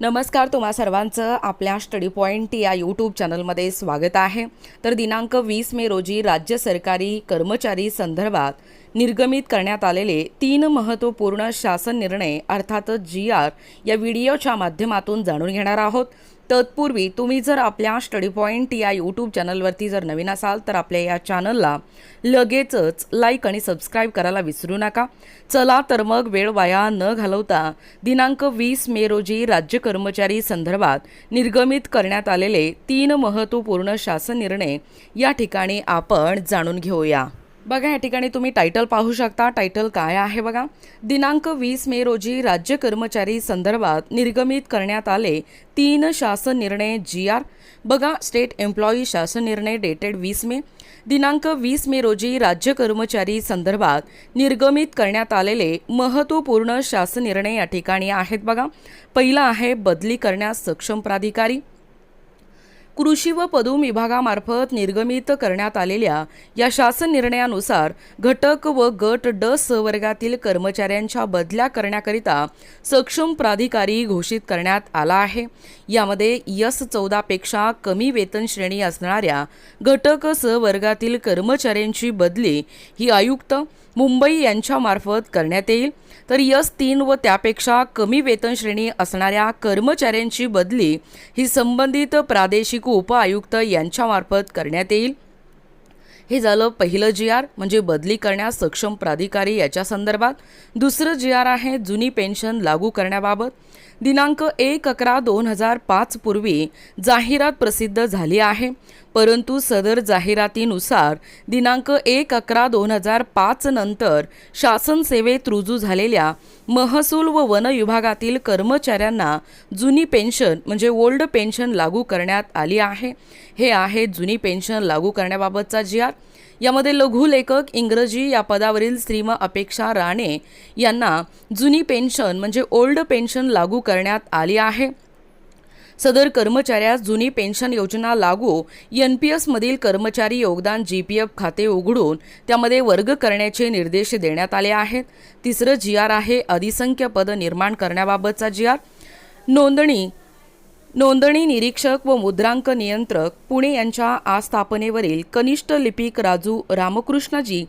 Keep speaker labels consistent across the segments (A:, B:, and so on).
A: नमस्कार तुम्हा सर्वांचं आपल्या स्टडी पॉईंट या यूट्यूब चॅनलमध्ये स्वागत आहे. तर दिनांक वीस मे रोजी राज्य सरकारी कर्मचारी संदर्भात निर्गमित करण्यात आलेले तीन महत्त्वपूर्ण शासन निर्णय अर्थातच जी आर या व्हिडिओच्या माध्यमातून जाणून घेणार आहोत. तत्पूर्वी तुम्ही जर आपल्या स्टडी पॉईंट या यूट्यूब चॅनलवरती जर नवीन असाल तर आपल्या या चॅनलला लगेचच लाईक आणि सबस्क्राईब करायला विसरू नका. चला तर मग वेळ वाया न घालवता दिनांक वीस मे रोजी राज्य कर्मचारी संदर्भात निर्गमित करण्यात आलेले तीन महत्त्वपूर्ण शासन निर्णय या ठिकाणी आपण जाणून घेऊया. बघा या ठिकाणी तुम्ही टायटल पाहू शकता. टायटल काय आहे बघा? दिनांक वीस मे रोजी राज्य कर्मचारी संदर्भात निर्गमित करण्यात आले तीन शासन निर्णय जी आर बघा स्टेट एम्प्लॉई शासन निर्णय डेटेड वीस मे. दिनांक वीस मे रोजी राज्य कर्मचारी संदर्भात निर्गमित करण्यात आलेले महत्त्वपूर्ण शासन निर्णय या ठिकाणी आहेत बघा. पहिला आहे बदली करण्यास सक्षम प्राधिकारी. कृषी व पदूम विभागामार्फत निर्गमित करण्यात आलेल्या या शासन निर्णयानुसार घटक व गट ड स वर्गातील कर्मचाऱ्यांच्या बदल्या करण्याकरिता सक्षम प्राधिकारी घोषित करण्यात आला आहे. यामध्ये यस चौदापेक्षा कमी वेतन श्रेणी असणाऱ्या घटक स वर्गातील कर्मचाऱ्यांची बदली ही आयुक्त मुंबई यांच्यामार्फत करण्यात येईल. तर यस तीन व त्यापेक्षा कमी वेतन श्रेणी असणाऱ्या कर्मचाऱ्यांची बदली ही संबंधित प्रादेशिक उपआयुक्त यांच्यामार्फत करण्यात येईल. हे झालं पहिलं जी आर म्हणजे बदली करण्यास सक्षम प्राधिकारी याच्या संदर्भात. दुसरं जी आर आहे जुनी पेन्शन लागू करण्याबाबत. दिनांक एक अकरा दोन हजार पाच पूर्वी जाहिरात प्रसिद्ध झाली आहे. परंतु सदर जाहिरातीनुसार दिनांक एक अकरा दोन हजार पाच नंतर शासन सेवेत रुजू झालेल्या महसूल व वन विभागातील कर्मचाऱ्यांना जुनी पेन्शन म्हणजे ओल्ड पेन्शन लागू करण्यात आली आहे. हे आहे जुनी पेन्शन लागू करण्याबाबतचा जी यामध्ये लघुलेखक इंग्रजी या पदावरील श्रीम अपेक्षा राणे यांना जुनी पेन्शन म्हणजे ओल्ड पेन्शन लागू करण्यात आली आहे. सदर कर्मचाऱ्यास जुनी पेन्शन योजना लागू एन पी एसमधील कर्मचारी योगदान जी पी एफ खाते उघडून त्यामध्ये वर्ग करण्याचे निर्देश देण्यात आले आहेत. तिसरं जी आर आहे अधिसंख्य पद निर्माण करण्याबाबतचा जी आर नोंदणी नोंदणी निरीक्षक व मुद्रांक नियंत्रक पुणे यांच्या आस्थापनेवरील कनिष्ठ लिपिक राजू रामकृष्णजी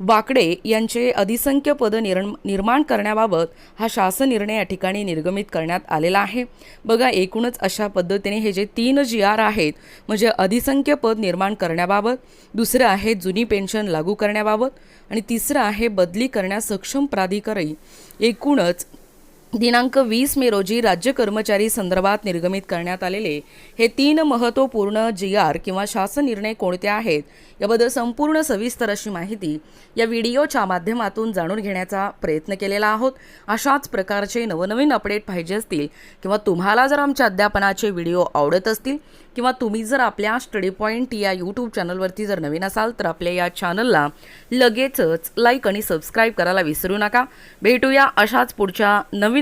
A: वाकडे यांचे अधिसंख्य पद निर निर्माण करण्याबाबत हा शासन निर्णय या ठिकाणी निर्गमित करण्यात आलेला आहे. बघा एकूणच अशा पद्धतीने हे जे तीन जी आर आहेत म्हणजे अधिसंख्य पद निर्माण करण्याबाबत दुसरं आहे जुनी पेन्शन लागू करण्याबाबत आणि तिसरं आहे बदली करण्यास सक्षम प्राधिकारी एकूणच दिनांक वीस मे रोजी राज्य कर्मचारी संदर्भात निर्गमित करण्यात आलेले हे तीन महत्त्वपूर्ण जी आर किंवा शासन निर्णय कोणते आहेत याबद्दल संपूर्ण सविस्तर अशी माहिती या व्हिडिओच्या माध्यमातून जाणून घेण्याचा प्रयत्न केलेला आहोत. अशाच प्रकारचे नवनवीन अपडेट पाहिजे असतील किंवा तुम्हाला जर आमच्या अध्यापनाचे व्हिडिओ आवडत असतील किंवा तुम्ही जर आपल्या स्टडी पॉईंट या यूट्यूब चॅनलवरती जर नवीन असाल तर आपल्या या चॅनलला लगेचच लाईक आणि सबस्क्राईब करायला विसरू नका. भेटूया अशाच पुढच्या नवीन